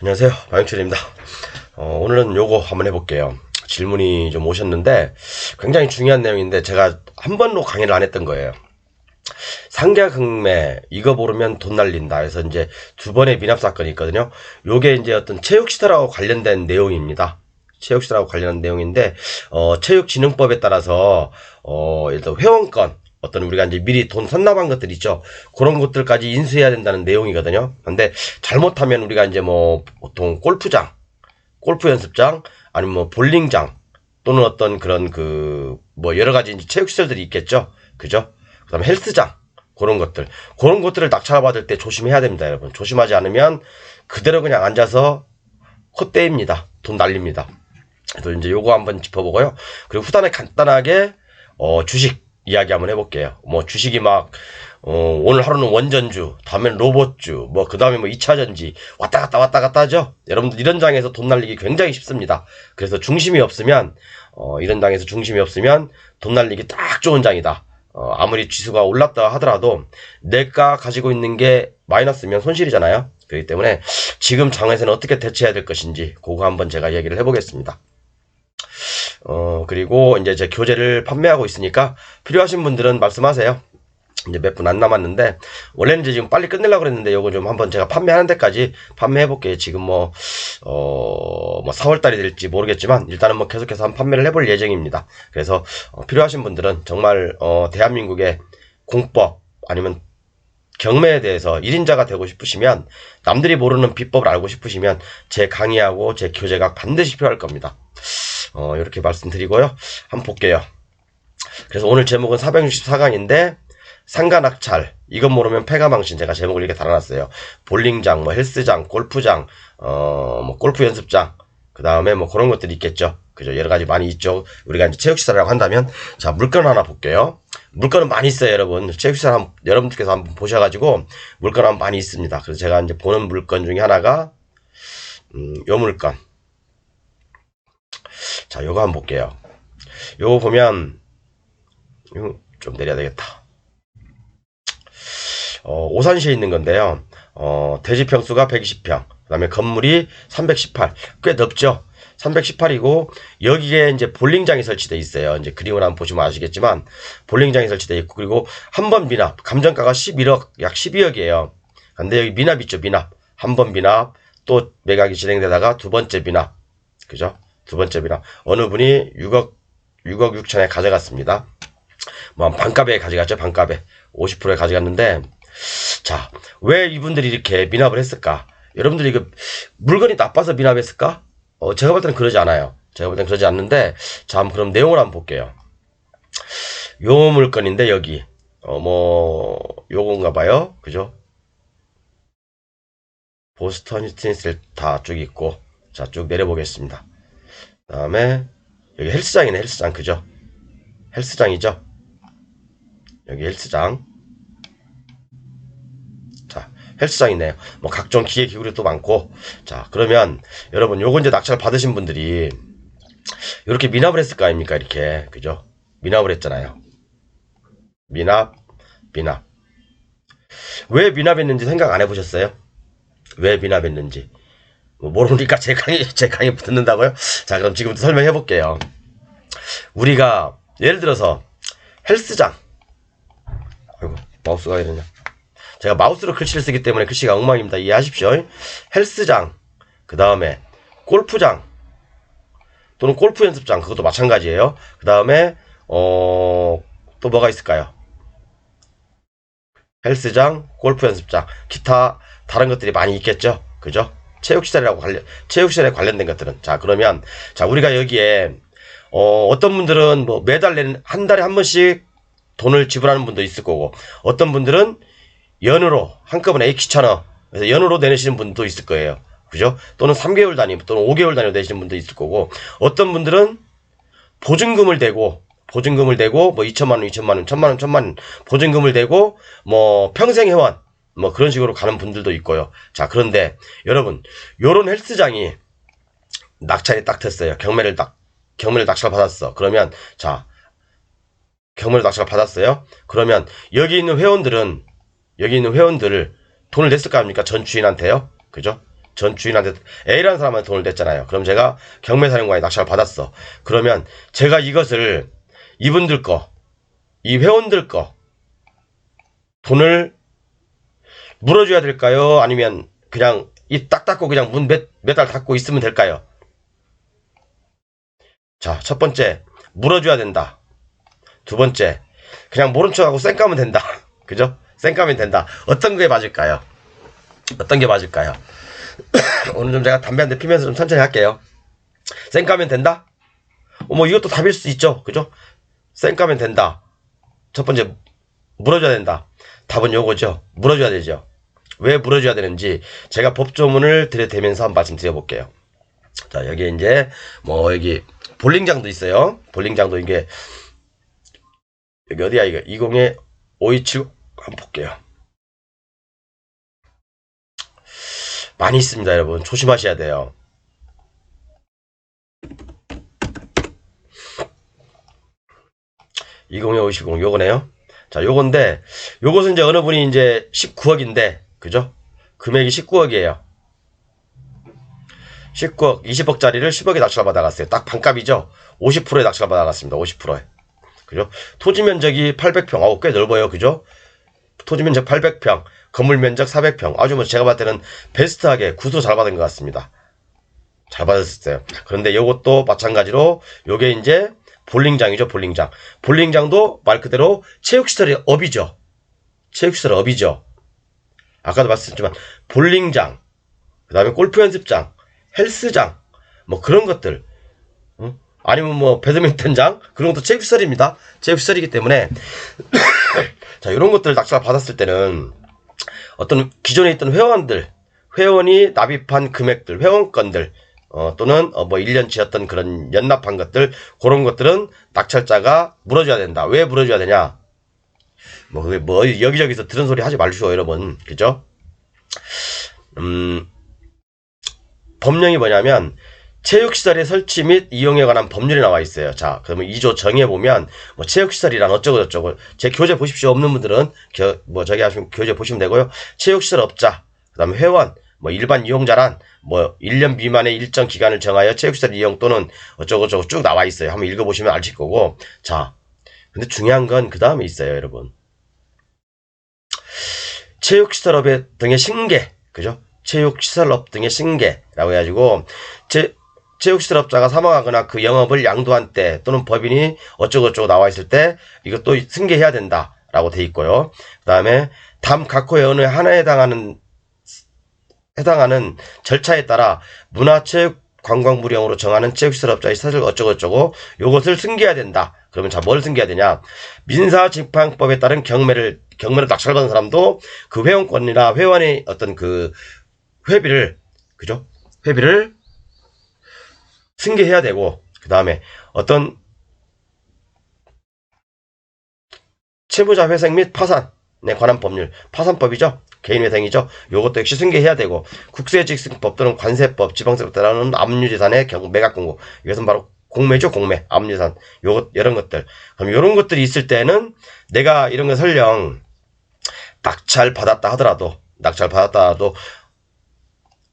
안녕하세요. 마영철입니다. 어, 오늘은 요거 한번 해볼게요. 질문이 좀 오셨는데 굉장히 중요한 내용인데 제가 한 번도 강의를 안 했던 거예요. 상가극매 이거 모르면 돈 날린다 해서 이제 두 번의 미납 사건이 있거든요. 요게 이제 어떤 체육시설하고 관련된 내용입니다. 체육시설하고 관련된 내용인데 어, 체육진흥법에 따라서 어, 일단 회원권 어떤 우리가 이제 미리 돈 선납한 것들 있죠. 그런 것들까지 인수해야 된다는 내용이거든요. 근데 잘못하면 우리가 이제 뭐 보통 골프장, 골프 연습장, 아니면 뭐 볼링장 또는 어떤 그런 그 뭐 여러 가지 이제 체육 시설들이 있겠죠. 그죠? 그다음에 헬스장 그런 것들 그런 것들을 낙찰받을 때 조심해야 됩니다, 여러분. 조심하지 않으면 그대로 그냥 앉아서 콧대입니다. 돈 날립니다. 그래서 이제 요거 한번 짚어보고요. 그리고 후단에 간단하게 어, 주식 이야기 한번 해볼게요. 뭐 주식이 막 어, 오늘 하루는 원전주, 다음엔 로봇주, 뭐 그 다음에 뭐 2차전지 왔다 갔다 왔다 갔다 하죠. 여러분들 이런 장에서 돈 날리기 굉장히 쉽습니다. 그래서 중심이 없으면 어, 이런 장에서 중심이 없으면 돈 날리기 딱 좋은 장이다. 어, 아무리 지수가 올랐다 하더라도 내가 가지고 있는 게 마이너스면 손실이잖아요. 그렇기 때문에 지금 장에서는 어떻게 대처해야 될 것인지 그거 한번 제가 얘기를 해보겠습니다. 어, 그리고 이제 제 교재를 판매하고 있으니까 필요하신 분들은 말씀하세요. 이제 몇 분 안 남았는데, 원래는 이제 지금 빨리 끝내려고 그랬는데, 요거 좀 한번 제가 판매하는 데까지 판매해 볼게요. 지금 뭐, 어, 뭐 4월 달이 될지 모르겠지만, 일단은 뭐 계속해서 한 판매를 해볼 예정입니다. 그래서, 어, 필요하신 분들은 정말, 어, 대한민국의 공법, 아니면 경매에 대해서 1인자가 되고 싶으시면, 남들이 모르는 비법을 알고 싶으시면, 제 강의하고 제 교재가 반드시 필요할 겁니다. 어, 이렇게 말씀드리고요. 한번 볼게요. 그래서 오늘 제목은 464강인데, 상가 낙찰, 이것 모르면 폐가망신 제가 제목을 이렇게 달아놨어요. 볼링장, 뭐 헬스장, 골프장, 어, 뭐 골프 연습장, 그 다음에 뭐 그런 것들이 있겠죠. 그죠. 여러 가지 많이 있죠. 우리가 이제 체육시설이라고 한다면, 자, 물건 하나 볼게요. 물건은 많이 있어요, 여러분. 체육시설 한, 여러분들께서 한번 보셔가지고, 은 많이 있습니다. 그래서 제가 이제 보는 물건 중에 하나가, 음, 요 물건. 자, 요거 한번 볼게요. 요거 보면, 좀 내려야 되겠다. 어, 오산시에 있는 건데요. 어, 대지 평수가 120평. 그 다음에 건물이 318. 꽤 넓죠? 318이고, 여기에 이제 볼링장이 설치되어 있어요. 이제 그림을 한번 보시면 아시겠지만, 볼링장이 설치되어 있고, 그리고 한 번 미납, 감정가가 11억, 약 12억이에요. 근데 여기 미납 있죠, 미납. 한 번 미납, 또 매각이 진행되다가 두 번째 미납. 그죠? 두 번째 미납. 어느 분이 6억, 6억 6천에 가져갔습니다. 뭐, 반값에 가져갔죠, 반값에. 50%에 가져갔는데, 자, 왜 이분들이 이렇게 미납을 했을까? 여러분들이 이거 물건이 나빠서 미납했을까? 어, 제가 볼 때는 그러지 않아요. 제가 볼 때는 그러지 않는데, 자, 그럼 내용을 한번 볼게요. 요 물건인데, 여기. 어, 뭐, 요건가 봐요. 그죠? 보스턴 스틴스를 다쭉 있고, 자, 쭉 내려보겠습니다. 그 다음에, 여기 헬스장이네, 헬스장. 그죠? 헬스장이죠? 여기 헬스장. 자, 헬스장이네요. 뭐 각종 기계 기구리 또 많고. 자, 그러면 여러분 요거 이제 낙찰 받으신 분들이 이렇게 미납을 했을 거 아닙니까? 이렇게. 그죠? 미납을 했잖아요. 미납, 미납. 왜 미납했는지 생각 안 해보셨어요? 왜 미납했는지. 뭐 모르니까 제 강의, 제 강의 듣는다고요? 자, 그럼 지금부터 설명해 볼게요. 우리가 예를 들어서 헬스장. 아이고, 마우스가 이러냐. 제가 마우스로 글씨를 쓰기 때문에 글씨가 엉망입니다. 이해하십시오. 헬스장, 그 다음에 골프장, 또는 골프 연습장, 그것도 마찬가지예요. 그 다음에, 어, 또 뭐가 있을까요? 헬스장, 골프 연습장, 기타 다른 것들이 많이 있겠죠. 그죠? 체육시설이라고 관련, 체육시설에 관련된 것들은. 자, 그러면, 자, 우리가 여기에, 어, 어떤 분들은 뭐 매달 내는, 한 달에 한 번씩 돈을 지불하는 분도 있을 거고, 어떤 분들은 연으로 한꺼번에 H천원 그래서 연으로 내시는 분도 있을 거예요. 그죠? 또는 3개월 단위 또는 5개월 단위로 내시는 분도 있을 거고 어떤 분들은 보증금을 대고 보증금을 대고 뭐 2천만 원, 2천만 원, 1천만 원, 1천만 원 보증금을 대고 뭐 평생 회원 뭐 그런 식으로 가는 분들도 있고요. 자, 그런데 여러분 요런 헬스장이 낙찰이 딱 됐어요. 경매를 딱 경매를 낙찰 받았어. 그러면 자 경매를 낙찰 받았어요. 그러면 여기 있는 회원들은 여기 있는 회원들을 돈을 냈을 거 아닙니까? 전 주인한테요. 그죠? 전 주인한테 A라는 사람한테 돈을 냈잖아요. 그럼 제가 경매 사령관에 낙찰을 받았어. 그러면 제가 이것을 이분들 거, 이 회원들 거 돈을 물어줘야 될까요? 아니면 그냥 이 딱 닫고 그냥 문 몇 몇 달 닫고 있으면 될까요? 자, 첫 번째 물어줘야 된다. 두 번째 그냥 모른 척하고 쌩까면 된다. 그죠? 쌩까면 된다. 어떤 게 맞을까요? 어떤 게 맞을까요? 오늘 좀 제가 담배 한 대 피면서 좀 천천히 할게요. 쌩까면 된다? 어, 뭐 이것도 답일 수 있죠. 그죠? 쌩까면 된다. 첫 번째 물어줘야 된다. 답은 요거죠. 물어줘야 되죠. 왜 물어줘야 되는지 제가 법조문을 들여대면서 한번 말씀드려볼게요. 자 여기 이제 뭐 여기 볼링장도 있어요. 볼링장도 이게 여기 어디야 이거 20에 5279 한번 볼게요. 많이 있습니다, 여러분. 조심하셔야 돼요. (20에 50) 요거네요. 자 요건데 요것은 이제 어느 분이 이제 19억인데 그죠? 금액이 19억이에요. 19억 20억짜리를 10억에 낙찰 받아갔어요. 딱 반값이죠? 50%에 낙찰 받아갔습니다. 50%에. 그죠? 토지 면적이 800평. 아우 꽤 넓어요. 그죠 토지 면적 800평, 건물 면적 400평. 아주 뭐 제가 봤을 때는 베스트하게 구도 잘 받은 것 같습니다. 잘 받았어요. 그런데 요것도 마찬가지로 요게 이제 볼링장이죠, 볼링장. 볼링장도 말 그대로 체육시설의 업이죠. 체육시설 업이죠. 아까도 말씀드렸지만 볼링장, 그 다음에 골프 연습장, 헬스장, 뭐 그런 것들. 응? 아니면 뭐 배드민턴장 그런 것도 체육시설입니다. 체육시설이기 때문에 자 이런 것들 낙찰 받았을 때는 어떤 기존에 있던 회원들 회원이 납입한 금액들 회원권들 어, 또는 어, 뭐 1년치였던 그런 연납한 것들 그런 것들은 낙찰자가 물어줘야 된다. 왜 물어줘야 되냐? 뭐 그게 뭐 여기저기서 들은 소리 하지 말시오 여러분 그죠? 음 법령이 뭐냐면 체육시설의 설치 및 이용에 관한 법률이 나와 있어요. 자, 그러면 2조 정의에 보면, 뭐, 체육시설이란 어쩌고 저쩌고, 제 교재 보십시오. 없는 분들은, 겨, 뭐, 저기 하시면 교재 보시면 되고요. 체육시설 업자, 그 다음에 회원, 뭐, 일반 이용자란, 뭐, 1년 미만의 일정 기간을 정하여 체육시설 이용 또는 어쩌고 저쩌고 쭉 나와 있어요. 한번 읽어 보시면 아실 거고. 자, 근데 중요한 건 그 다음에 있어요, 여러분. 체육시설업의 등의 신계, 그죠? 체육시설업 등의 신계라고 해가지고, 제, 체육시설업자가 사망하거나 그 영업을 양도한 때 또는 법인이 어쩌고저쩌고 나와 있을 때 이것도 승계해야 된다라고 돼 있고요. 그 다음에 담 각호의 어느 하나에 해당하는 해당하는 절차에 따라 문화체육 관광부령으로 정하는 체육시설업자의 사실 어쩌고저쩌고 요것을 승계해야 된다. 그러면 자 뭘 승계해야 되냐? 민사집행법에 따른 경매를 경매를 낙찰받은 사람도 그 회원권이나 회원의 어떤 그 회비를 그죠? 회비를 승계해야 되고 그 다음에 어떤 채무자 회생 및 파산에 관한 법률 파산법이죠? 개인회생이죠? 요것도 역시 승계해야 되고 국세직승법 또는 관세법 지방세법 따르는 압류재산의 경 매각 공고. 이것은 바로 공매죠 공매. 압류재산. 요것 이런 것들. 그럼 이런 것들이 있을 때는 내가 이런 거 설령 낙찰 받았다 하더라도 낙찰 받았다 하더라도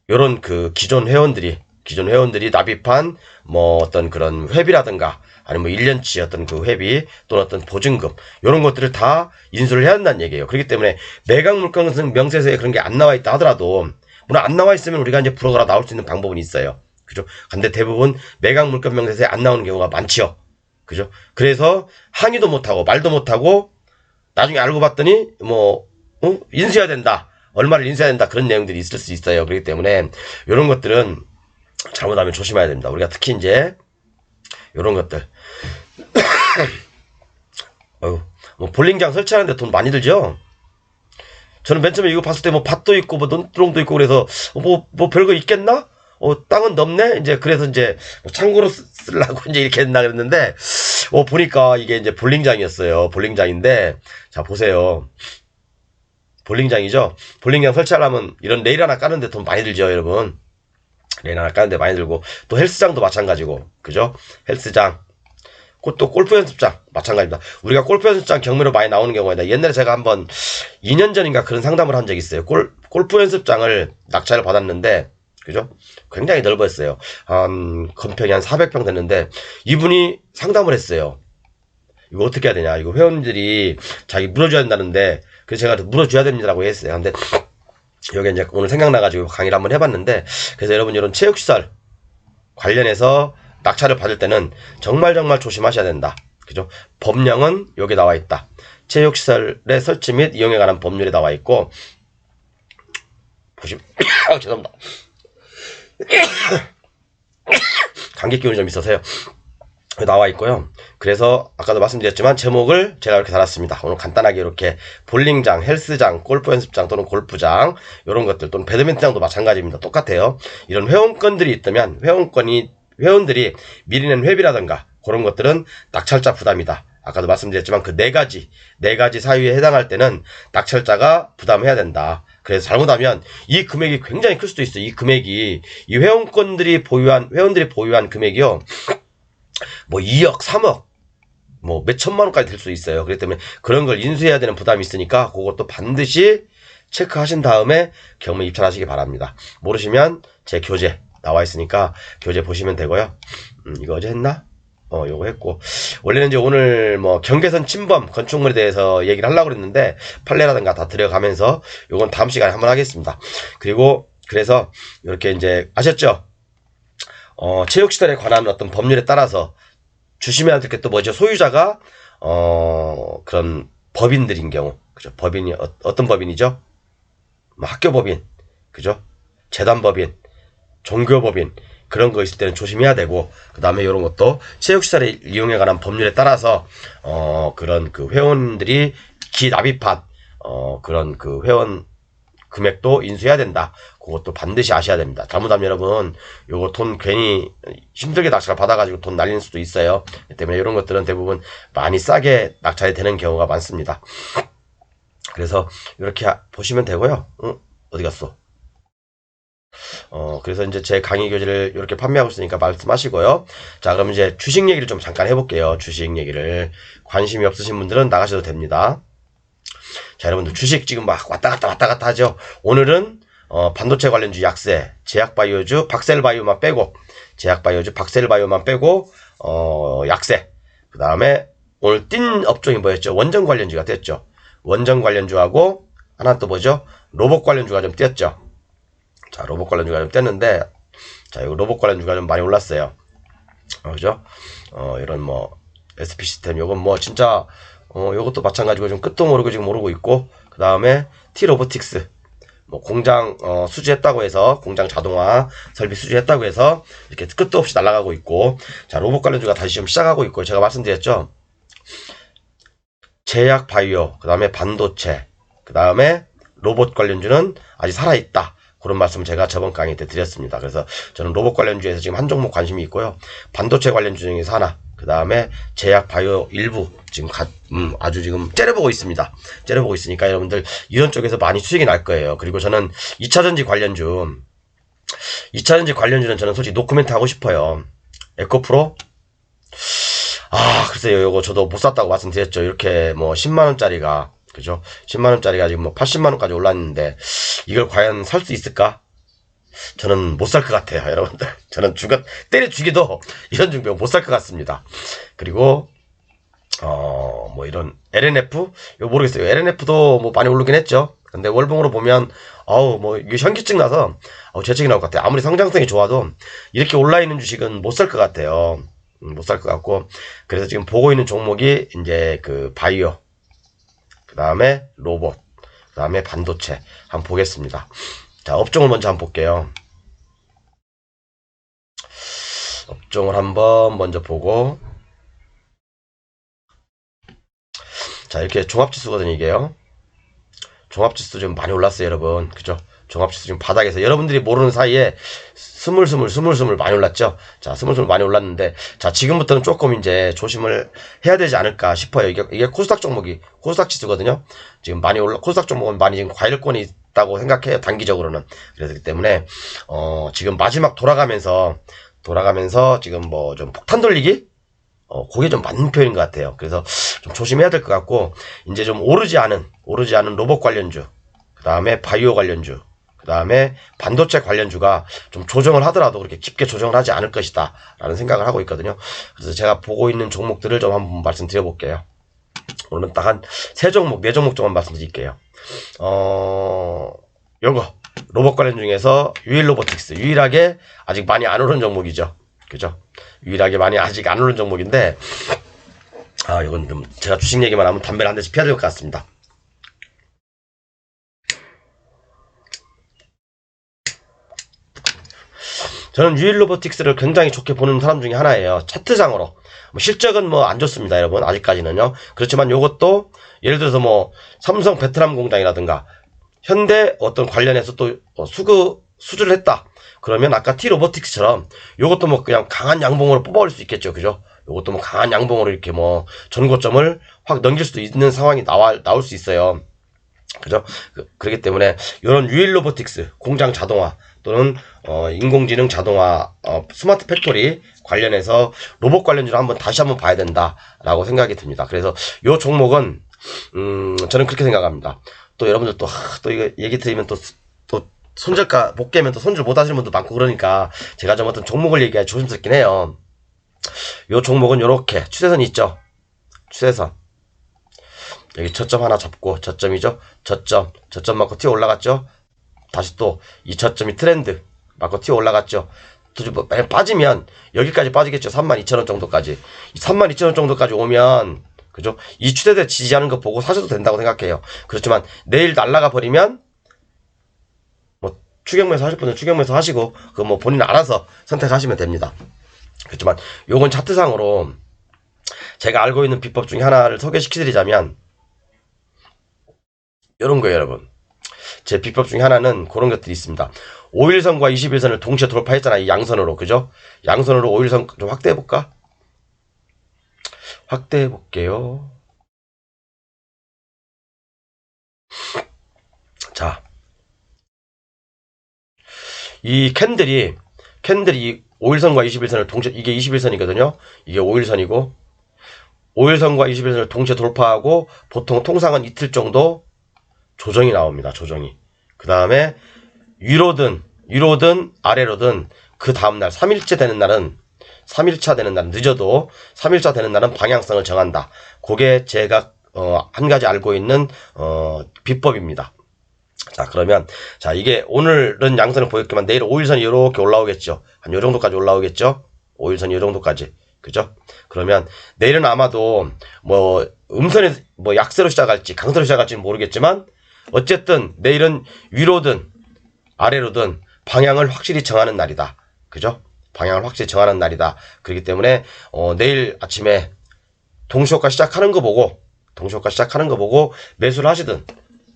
요런 그 기존 회원들이 기존 회원들이 납입한 뭐 어떤 그런 회비라든가 아니면 뭐 1년치 어떤 그 회비 또는 어떤 보증금 이런 것들을 다 인수를 해야 한다는 얘기예요. 그렇기 때문에 매각 물건 명세서에 그런 게 안 나와 있다 하더라도 물론 안 나와 있으면 우리가 이제 불어가라 나올 수 있는 방법은 있어요. 그죠? 근데 대부분 매각 물건 명세서에 안 나오는 경우가 많지요. 그죠? 그래서 항의도 못하고 말도 못하고 나중에 알고 봤더니 뭐 어? 인수해야 된다. 얼마를 인수해야 된다. 그런 내용들이 있을 수 있어요. 그렇기 때문에 이런 것들은 잘못하면 조심해야 됩니다. 우리가 특히 이제 이런 것들. 어휴, 뭐 볼링장 설치하는데 돈 많이 들죠? 저는 맨 처음에 이거 봤을 때 뭐 밭도 있고 뭐 논두렁도 있고 그래서 뭐, 뭐 별거 있겠나? 어, 땅은 넓네? 이제 그래서 이제 뭐 창고로 쓰- 쓰려고 이제 이렇게 했나 그랬는데, 어, 보니까 이게 이제 볼링장이었어요. 볼링장인데, 자, 보세요. 볼링장이죠? 볼링장 설치하려면 이런 레일 하나 까는데 돈 많이 들죠, 여러분? 레일 하나 까는데 많이 들고, 또 헬스장도 마찬가지고, 그죠? 헬스장. 곧또 골프 연습장 마찬가지입니다. 우리가 골프 연습장 경매로 많이 나오는 있다. 옛날에 제가 한번 2년 전인가 그런 상담을 한 적이 있어요. 골, 골프 연습장을 낙찰을 받았는데 그죠? 굉장히 넓었어요. 한, 건평이 한 400평 됐는데, 이분이 상담을 했어요. 이거 어떻게 해야 되냐. 이거 회원들이 자기 물어줘야 된다는데, 그래서 제가 물어줘야 됩니다라고 했어요. 근데, 여기 이제 오늘 생각나가지고 강의를 한번 해봤는데, 그래서 여러분 이런 체육시설 관련해서 낙찰을 받을 때는 정말 정말 조심하셔야 된다. 그죠? 법령은 여기 나와 있다. 체육시설의 설치 및 이용에 관한 법률이 나와 있고, 보시면, 아, 죄송합니다. 감기 기운이 좀 있어서요. 나와 있고요. 그래서 아까도 말씀드렸지만 제목을 제가 이렇게 달았습니다. 오늘 간단하게 이렇게 볼링장, 헬스장, 골프 연습장 또는 골프장 이런 것들 또는 배드민턴장도 마찬가지입니다. 똑같아요. 이런 회원권들이 있다면 회원권이 회원들이 미리 낸 회비라든가 그런 것들은 낙찰자 부담이다. 아까도 말씀드렸지만 그 네 가지 네 가지 사유에 해당할 때는 낙찰자가 부담해야 된다. 그래서 잘못하면 이 금액이 굉장히 클 수도 있어요. 이 금액이 이 회원권들이 보유한 회원들이 보유한 금액이요. 뭐 2억, 3억, 뭐 몇천만 원까지 될 수 있어요. 그렇기 때문에 그런 걸 인수해야 되는 부담이 있으니까 그것도 반드시 체크하신 다음에 경매 입찰하시기 바랍니다. 모르시면 제 교재 나와 있으니까 교재 보시면 되고요. 음, 이거 어제 했나? 어, 요거 했고. 원래는 이제 오늘 뭐 경계선 침범 건축물에 대해서 얘기를 하려고 그랬는데 판례라든가 다 들어가면서 요건 다음 시간에 한번 하겠습니다. 그리고 그래서 이렇게 이제 아셨죠? 어, 체육시설에 관한 어떤 법률에 따라서 주시면 될 게 또 뭐죠? 소유자가, 어, 그런 법인들인 경우. 그죠? 법인이, 어, 떤 법인이죠? 뭐 학교 법인. 그죠? 재단 법인. 종교 법인. 그런 거 있을 때는 조심해야 되고, 그 다음에 이런 것도 체육시설의 이용에 관한 법률에 따라서, 어, 그런 그 회원들이 기납입한, 어, 그런 그 회원 금액도 인수해야 된다. 그것도 반드시 아셔야 됩니다. 잘못하면 여러분, 요거 돈 괜히 힘들게 낙찰 받아가지고 돈 날리는 수도 있어요. 때문에 이런 것들은 대부분 많이 싸게 낙찰이 되는 경우가 많습니다. 그래서 이렇게 보시면 되고요. 응? 어디 갔어? 어, 그래서 이제 제 강의 교재를 이렇게 판매하고 있으니까 말씀하시고요. 자, 그럼 이제 주식 얘기를 좀 잠깐 해볼게요. 주식 얘기를. 관심이 없으신 분들은 나가셔도 됩니다. 자, 여러분들 주식 지금 막 왔다 갔다 왔다 갔다 하죠. 오늘은 어, 반도체 관련주 약세, 제약바이오주, 박셀바이오만 빼고, 제약바이오주, 박셀바이오만 빼고, 어, 약세. 그 다음에 오늘 뛴 업종이 뭐였죠? 원전 관련주가 뛰었죠. 원전 관련주하고, 하나 또 뭐죠? 로봇 관련주가 좀 뛰었죠. 자, 로봇 관련주가 좀 뛰었는데, 자, 이 로봇 관련주가 좀 많이 올랐어요. 어, 그죠? 어, 이런 뭐, SP 시스템, 요건 뭐, 진짜, 어, 요것도 마찬가지고 좀 끝도 모르고 지금 모르고 있고, 그 다음에 T 로보틱스. 뭐 공장 어, 수주했다고 해서 공장 자동화 설비 수주했다고 해서 이렇게 끝도 없이 날아가고 있고 자 로봇 관련주가 다시 좀 시작하고 있고 제가 말씀드렸죠? 제약 바이오 그 다음에 반도체 그 다음에 로봇 관련주는 아직 살아있다. 그런 말씀 제가 저번 강의 때 드렸습니다. 그래서 저는 로봇 관련주에서 지금 한 종목 관심이 있고요. 반도체 관련주 중에서 하나 그 다음에 제약 바이오 일부 지금 가, 음, 아주 지금 째려보고 있습니다. 째려보고 있으니까 여러분들 이런 쪽에서 많이 수익이 날 거예요. 그리고 저는 2차전지 관련주, 2차전지 관련주는 저는 솔직히 노코멘트 하고 싶어요. 에코프로? 아, 글쎄요. 요거 저도 못 샀다고 말씀드렸죠. 이렇게 뭐 10만원짜리가, 그죠? 10만원짜리가 지금 뭐 80만원까지 올랐는데, 이걸 과연 살 수 있을까? 저는 못 살 것 같아요, 여러분들. 저는 죽어, 때려 죽여도 이런 중병 못 살 것 같습니다. 그리고, 어, 뭐 이런 LNF? 이거 모르겠어요. LNF도 뭐 많이 오르긴 했죠. 근데 월봉으로 보면, 어우, 뭐, 이게 현기증 나서, 어 재채기 나올 것 같아요. 아무리 성장성이 좋아도, 이렇게 올라 있는 주식은 못 살 것 같아요. 못 살 것 같고, 그래서 지금 보고 있는 종목이, 이제 그, 바이오, 그 다음에 로봇, 그 다음에 반도체, 한번 보겠습니다. 자, 업종을 먼저 한번 볼게요. 업종을 한번 먼저 보고, 자, 이렇게 종합지수거든요, 이게요. 종합지수 좀 많이 올랐어요, 여러분. 그죠? 종합지수 지금 바닥에서 여러분들이 모르는 사이에 스물스물, 스물스물 많이 올랐죠? 자, 스물스물 많이 올랐는데, 자, 지금부터는 조금 이제 조심을 해야 되지 않을까 싶어요. 이게, 이게 코스닥 종목이, 코스닥 지수거든요? 지금 많이 올라, 코스닥 종목은 많이 지금 과일권이 있다고 생각해요, 단기적으로는. 그렇기 때문에, 어, 지금 마지막 돌아가면서, 돌아가면서 지금 뭐 좀 폭탄 돌리기? 어, 그게 좀 맞는 표현인 것 같아요. 그래서 좀 조심해야 될 것 같고, 이제 좀 오르지 않은, 오르지 않은 로봇 관련주, 그 다음에 바이오 관련주, 그그 다음에 반도체 관련주가 좀 조정을 하더라도 그렇게 깊게 조정을 하지 않을 것이다. 라는 생각을 하고 있거든요. 그래서 제가 보고 있는 종목들을 좀 한번 말씀드려 볼게요. 오늘은 딱 한 세 종목, 네 종목 정도 말씀드릴게요. 어, 요거. 로봇 관련 중에서 유일 로보틱스. 유일하게 아직 많이 안 오른 종목이죠. 그죠? 유일하게 많이 아직 안 오른 종목인데, 아, 이건 좀 제가 주식 얘기만 하면 담배를 한 대씩 피해야 될 것 같습니다. 저는 유일 로보틱스를 굉장히 좋게 보는 사람 중에 하나예요. 차트상으로. 뭐 실적은 뭐 안 좋습니다, 여러분. 아직까지는요. 그렇지만 요것도 예를 들어서 뭐 삼성 베트남 공장이라든가 현대 어떤 관련해서 또 어, 수그 수주를 했다. 그러면 아까 T 로보틱스처럼 요것도 뭐 그냥 강한 양봉으로 뽑아올 수 있겠죠. 그죠? 요것도 뭐 강한 양봉으로 이렇게 뭐 전고점을 확 넘길 수도 있는 상황이 나와 나올 수 있어요. 그죠? 그, 그렇기 때문에 이런 유일 로보틱스, 공장 자동화 또는 어, 인공지능 자동화, 어, 스마트 팩토리 관련해서 로봇 관련주를 한번 다시 한번 봐야 된다라고 생각이 듭니다. 그래서 요 종목은 음, 저는 그렇게 생각합니다. 또 여러분들 또, 하, 또 이거 얘기 드리면 또, 또 손절가 못 깨면 또 손절 못 하시는 분도 많고 그러니까 제가 좀 어떤 종목을 얘기하기 조심스럽긴 해요. 요 종목은 요렇게 추세선 있죠? 추세선. 여기 저점 하나 잡고 저점이죠. 저점 저점 맞고 튀어 올라갔죠. 다시 또이 저점이 트렌드 맞고 튀어 올라갔죠. 또 뭐, 빠지면 여기까지 빠지겠죠. 32,000원 정도까지. 32,000원 정도까지 오면 그죠? 이 추세대 지지하는 거 보고 사셔도 된다고 생각해요. 그렇지만 내일 날라가 버리면 뭐 추경매수 하실 분은 추경매수 하시고 그 뭐 본인 알아서 선택하시면 됩니다. 그렇지만 요건 차트상으로 제가 알고 있는 비법 중에 하나를 소개시켜드리자면 이런 거예요, 여러분. 제 비법 중에 하나는 그런 것들이 있습니다. 5일선과 21선을 동시에 돌파했잖아, 이 양선으로. 그죠? 양선으로 5일선 좀 확대해 볼까? 확대해 볼게요. 자. 이 캔들이, 캔들이 5일선과 21선을 동시에, 이게 21선이거든요? 이게 5일선이고, 5일선과 21선을 동시에 돌파하고, 보통 통상은 이틀 정도 조정이 나옵니다. 조정이. 그 다음에 위로든 위로든 아래로든 그 다음날 3일째 되는 날은 3일차 되는 날은 늦어도 3일차 되는 날은 방향성을 정한다. 그게 제가 어, 한 가지 알고 있는 어, 비법입니다. 자 그러면 자 이게 오늘은 양선을 보였지만 내일 5일선이 이렇게 올라오겠죠. 한 요 정도까지 올라오겠죠. 5일선이 요 정도까지. 그죠? 그러면 내일은 아마도 뭐 음선에 뭐 약세로 시작할지 강세로 시작할지는 모르겠지만 어쨌든 내일은 위로든 아래로든 방향을 확실히 정하는 날이다. 그죠? 방향을 확실히 정하는 날이다. 그렇기 때문에 어, 내일 아침에 동시효과 시작하는 거 보고 동시효과 시작하는 거 보고 매수를 하시든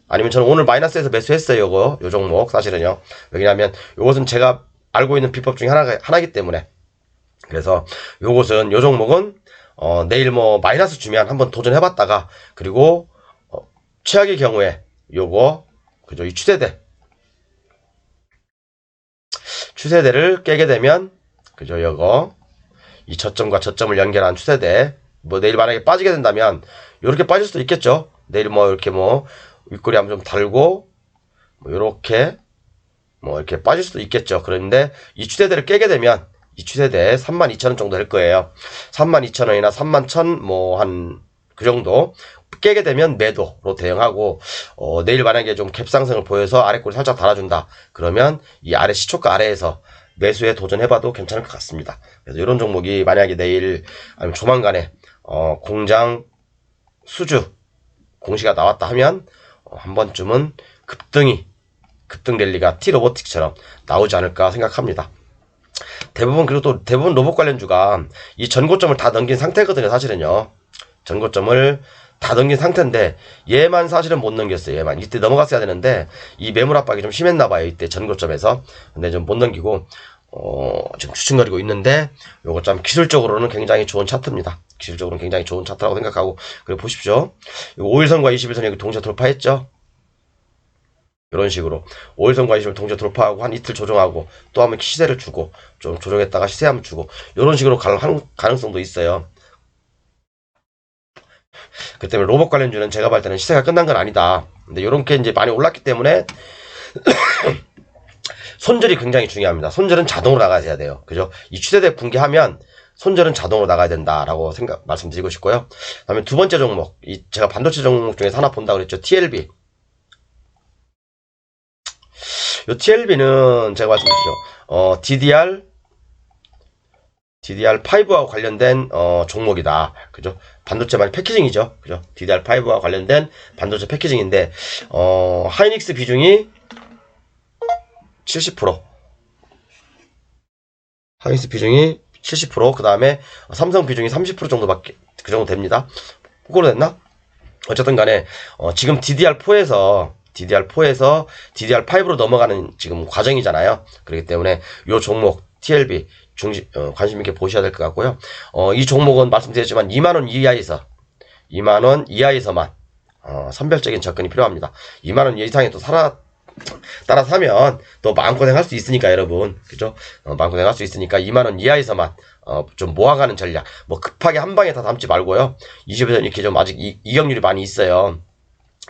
아니면 저는 오늘 마이너스에서 매수했어요. 요거 요 종목 사실은요. 왜냐하면 요것은 제가 알고 있는 비법 중에 하나가 하나이기 때문에 그래서 요것은 요 종목은 어, 내일 뭐 마이너스 주면 한번 도전해봤다가 그리고 어, 최악의 경우에 요거 그죠? 이 추세대. 추세대를 깨게 되면 그죠? 요거 이 저점과 저점을 연결한 추세대. 뭐 내일 만약에 빠지게 된다면 요렇게 빠질 수도 있겠죠? 내일 뭐 이렇게 뭐 윗꼬리 한번 좀 달고 뭐 요렇게 뭐 이렇게 빠질 수도 있겠죠? 그런데 이 추세대를 깨게 되면 이 추세대 32,000원 정도 될 거예요. 32,000원이나 31,000 뭐 한 그 정도 깨게 되면 매도로 대응하고 어, 내일 만약에 좀 갭상승을 보여서 아래꼬리 살짝 달아준다 그러면 이 아래 시초가 아래에서 매수에 도전해봐도 괜찮을 것 같습니다. 그래서 이런 종목이 만약에 내일 아니면 조만간에 어, 공장 수주 공시가 나왔다 하면 어, 한 번쯤은 급등이 급등 랠리가 T 로보틱처럼 나오지 않을까 생각합니다. 대부분 그리고 또 대부분 로봇 관련주가 이 전고점을 다 넘긴 상태거든요. 사실은요. 전고점을 다 넘긴 상태인데 얘만 사실은 못 넘겼어요. 얘만 이때 넘어갔어야 되는데 이 매물 압박이 좀 심했나 봐요. 이때 전고점에서 근데 좀 못 넘기고 어 지금 추측거리고 있는데 요거 좀 기술적으로는 굉장히 좋은 차트입니다. 기술적으로는 굉장히 좋은 차트라고 생각하고 그리고 보십시오. 요 5일선과 21선 여기 동시에 돌파했죠. 이런 식으로 5일선과 20일 동시에 돌파하고 한 이틀 조정하고 또 한번 시세를 주고 좀 조정했다가 시세 한번 주고 이런 식으로 갈 가능성도 있어요. 그 때문에 로봇 관련주는 제가 볼 때는 시세가 끝난 건 아니다. 근데 요렇게 이제 많이 올랐기 때문에 손절이 굉장히 중요합니다. 손절은 자동으로 나가야 돼요. 그죠? 이 추세대 붕괴하면 손절은 자동으로 나가야 된다라고 생각 말씀드리고 싶고요. 그다음에 두 번째 종목, 이 제가 반도체 종목 중에서 하나 본다 고 그랬죠. TLB. 요 TLB는 제가 말씀드리죠. 어, DDR DDR5와 관련된 어, 종목이다. 그죠? 반도체만 패키징이죠. 그죠? DDR5와 관련된 반도체 패키징인데 어, 하이닉스 비중이 70%. 하이닉스 비중이 70%, 그 다음에 삼성 비중이 30% 정도밖에, 그 정도 됩니다. 그거로 됐나? 어쨌든 간에, 어, 지금 DDR4에서, DDR4에서 DDR5로 넘어가는 지금 과정이잖아요. 그렇기 때문에 요 종목, TLB, 중심, 어, 관심 있게 보셔야 될 것 같고요. 어, 이 종목은 말씀드렸지만 2만원 이하에서, 2만원 이하에서만, 어, 선별적인 접근이 필요합니다. 2만원 이상에 또 살아, 따라 사면 또 마음고생 할 수 있으니까 여러분. 그죠? 어, 마음고생 할 수 있으니까 2만원 이하에서만 어, 좀 모아가는 전략. 뭐 급하게 한 방에 다 담지 말고요. 20에서 이렇게 좀 아직 이, 이격률이 많이 있어요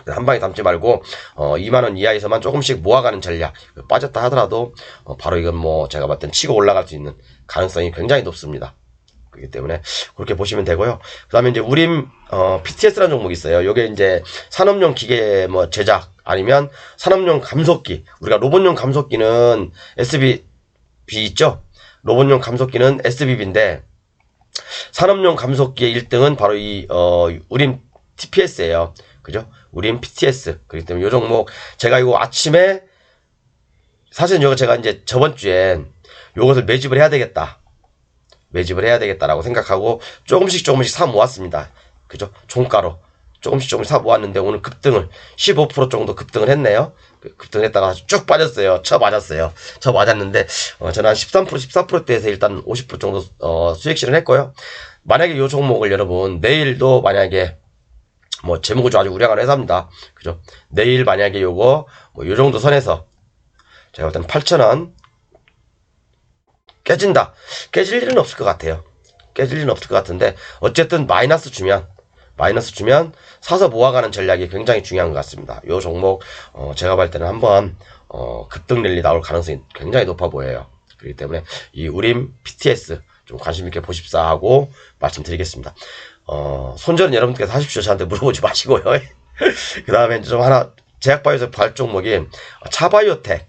한 방에 담지 말고 어 2만 원 이하에서만 조금씩 모아가는 전략 빠졌다 하더라도 어, 바로 이건 뭐 제가 땐 치고 올라갈 수 있는 가능성이 굉장히 높습니다 그렇기 때문에 그렇게 보시면 되고요. 그 다음에 이제 우림, 어, PTS라는 종목이 있어요. 요게 이제 산업용 기계 뭐 제작 아니면 산업용 감속기. 우리가 로봇용 감속기는 SBB 있죠? 로봇용 감속기는 SBB인데 산업용 감속기의 1등은 바로 이, 어, 우림 TPS예요. 그죠? 우림 PTS. 그렇기 때문에 요 종목 제가 이거 아침에 사실 이거 제가 이제 저번 주엔 요것을 매집을 해야 되겠다. 매집을 해야 되겠다라고 생각하고 조금씩 조금씩 사 모았습니다. 그죠? 종가로. 조금씩 조금씩 사 모았는데 오늘 급등을 15% 정도 급등을 했네요. 그 급등을 했다가 쭉 빠졌어요. 쳐 맞았어요. 쳐 맞았는데 어, 저는 한 13% 14%대에서 일단 50% 정도 어, 수익 실현했고요. 만약에 이 종목을 여러분 내일도 만약에 뭐 제목을 좀 아주 우량한 회사입니다. 그죠? 내일 만약에 요거 뭐 요 정도 선에서 제가 볼땐 8,000원 깨진다. 깨질 일은 없을 것 같아요. 깨질 일은 없을 것 같은데 어쨌든 마이너스 주면 마이너스 주면 사서 모아가는 전략이 굉장히 중요한 것 같습니다. 요 종목 어, 제가 볼 때는 한번 어, 급등 랠리 나올 가능성이 굉장히 높아 보여요. 그렇기 때문에 이 우림 PTS 좀 관심 있게 보십사 하고 말씀드리겠습니다. 어, 손절은 여러분께서 하십시오. 저한테 물어보지 마시고요. 그 다음에 좀 하나 제약바이오에서 발 종목이 차바이오텍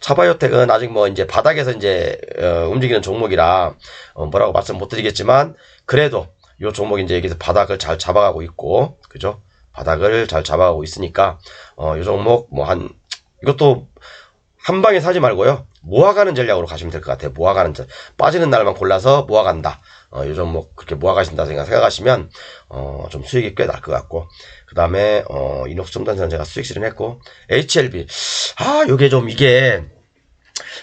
차바이오텍은 아직 뭐 이제 바닥에서 이제 어, 움직이는 종목이라 어, 뭐라고 말씀 못 드리겠지만 그래도 요 종목이 이제 여기서 바닥을 잘 잡아가고 있고 그죠? 바닥을 잘 잡아가고 있으니까 어, 요 종목 뭐 한 이것도 한 방에 사지 말고요 모아가는 전략으로 가시면 될 것 같아요. 모아가는 전 빠지는 날만 골라서 모아간다. 어, 요 종목 그렇게 모아가신다 생각 생각하시면 어, 좀 수익이 꽤 날 것 같고 그 다음에 어, 이녹스 첨단선 제가 수익 실현했고 HLB 아 요게 좀 이게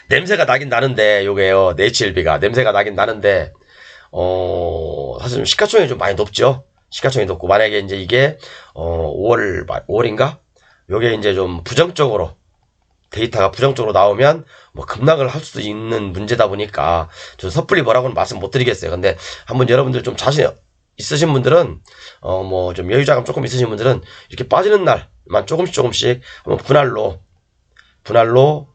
냄새가 나긴 나는데 요게요. HLB가 냄새가 나긴 나는데 어 사실 좀 시가총액이 좀 많이 높죠? 시가총액이 높고 만약에 이제 이게 어 5월 5월인가? 요게 이제 좀 부정적으로 데이터가 부정적으로 나오면 뭐 급락을 할 수도 있는 문제다 보니까 저 섣불리 뭐라고는 말씀 못 드리겠어요. 근데 한번 여러분들 좀 자신 있으신 분들은 어 뭐 좀 여유자감 조금 있으신 분들은 이렇게 빠지는 날만 조금씩 조금씩 한번 분할로 분할로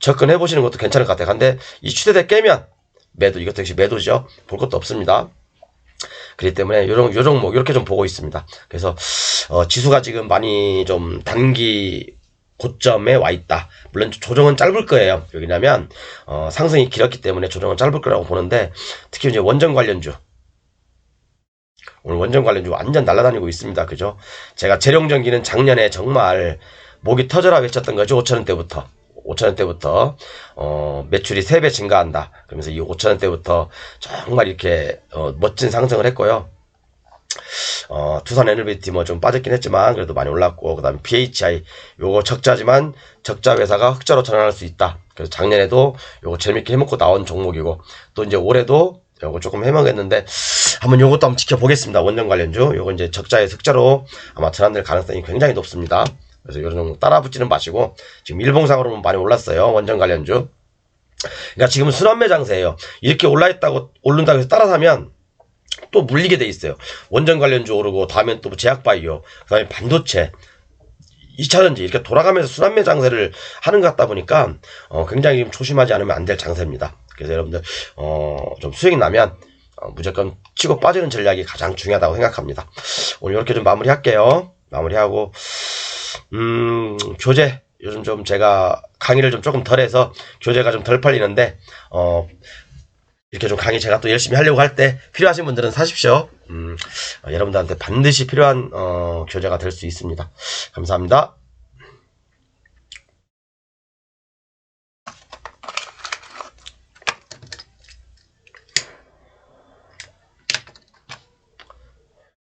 접근해 보시는 것도 괜찮을 것 같아요. 근데 이 추세대 깨면 매도 이것도 역시 매도죠. 볼 것도 없습니다. 그렇기 때문에 요런 요 종목 이렇게 좀 보고 있습니다. 그래서 어, 지수가 지금 많이 좀 단기 고점에 와 있다. 물론 조정은 짧을 거예요. 왜냐면 어, 상승이 길었기 때문에 조정은 짧을 거라고 보는데 특히 이제 원전 관련주 오늘 원전 관련주 완전 날아다니고 있습니다. 그죠? 제가 재룡전기는 작년에 정말 목이 터져라 외쳤던 거죠. 5천원대부터. 5천원대부터 어, 매출이 3배 증가한다. 그러면서 이 5천원대부터 정말 이렇게 어, 멋진 상승을 했고요. 어, 두산 에너비티 뭐좀 빠졌긴 했지만 그래도 많이 올랐고 그다음에 BHI 요거 적자지만 적자 회사가 흑자로 전환할 수 있다. 그래서 작년에도 요거 재밌게 해먹고 나온 종목이고 또 이제 올해도 요거 조금 해먹었는데 한번 요것도 한번 지켜보겠습니다. 원전 관련주 요거 이제 적자에 흑자로 아마 전환될 가능성이 굉장히 높습니다. 그래서 요런 종목 따라 붙지는 마시고 지금 일봉상으로는 많이 올랐어요. 원전 관련주. 그러니까 지금 순환매 장세예요. 이렇게 올라있다고 오른다고 해서 따라 사면 또 물리게 돼 있어요. 원전 관련주 오르고 다음엔 또 제약바이오, 그다음에 반도체 2차전지 이렇게 돌아가면서 순환매 장세를 하는 것 같다 보니까 어, 굉장히 좀 조심하지 않으면 안 될 장세입니다. 그래서 여러분들 어, 좀 수익이 나면 어, 무조건 치고 빠지는 전략이 가장 중요하다고 생각합니다. 오늘 이렇게 좀 마무리할게요. 마무리하고 음, 교재 요즘 좀 제가 강의를 좀 조금 덜 해서 교재가 좀 덜 팔리는데 어, 이렇게 좀 강의 제가 또 열심히 하려고 할 때 필요하신 분들은 사십시오. 음, 어, 여러분들한테 반드시 필요한 어, 교재가 될 수 있습니다. 감사합니다.